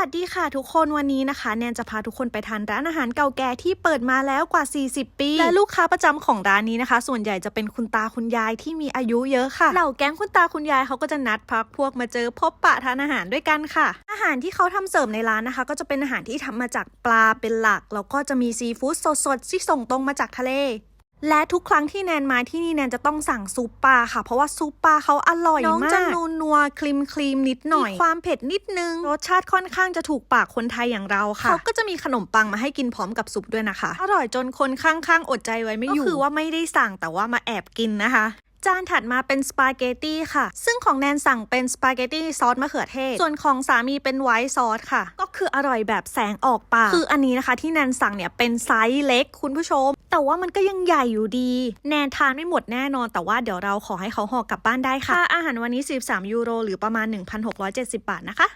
วัสดีค่ะทุกคนวันนี้นะคะ แนนจะพาทุกคนไปทานร้านอาหารเก่าแก่ที่เปิดมาแล้วกว่า 40 ปี และลูกค้าประจำของร้านนี้นะคะ ส่วนใหญ่จะเป็นคุณตาคุณยายที่มีอายุเยอะค่ะเหล่าแก๊งคุณตาคุณยายเขาก็จะนัดพักพวกมาเจอพบปะทานอาหารด้วยกันค่ะ อาหารที่เขาทำเสิร์ฟในร้านนะคะ ก็จะเป็นอาหารที่ทำมาจากปลาเป็นหลักแล้วก็จะมีซีฟู้ดสดๆที่ส่งตรงมาจากทะเล และทุกครั้งที่แนนมาที่นี่แนนจะต้องสั่งซุปปลาค่ะ เพราะว่าซุปปลาเขาอร่อยมากน้องจะนูนนัวครีมครีมนิดหน่อยมีความเผ็ดนิดนึงรสชาติค่อนข้างจะถูกปากคนไทยอย่างเราค่ะเขาก็จะมีขนมปังมาให้กินพร้อมกับซุปด้วยนะคะ อร่อยจนคนข้างๆอดใจไว้ไม่อยู่ก็คือว่าไม่ได้สั่งแต่ว่ามาแอบกินนะคะจานถัดมาเป็นสปาเกตตี้ค่ะ ซึ่งของแนนสั่งเป็นสปาเกตตี้ซอสมะเขือเทศ ส่วนของสามีเป็นไวท์ซอสค่ะ ก็คืออร่อยแบบแสงออกปาก คืออันนี้นะคะที่แนนสั่งเนี่ยเป็นไซส์เล็กคุณผู้ชม แต่ว่ามันก็ยังใหญ่อยู่ดี แนนทานไม่หมดแน่นอน แต่ว่าเดี๋ยวเราขอให้เขาห่อกลับบ้านได้ค่ะค่าอาหารวันนี้ 13 ยูโร หรือประมาณ 1,670 บาทนะคะ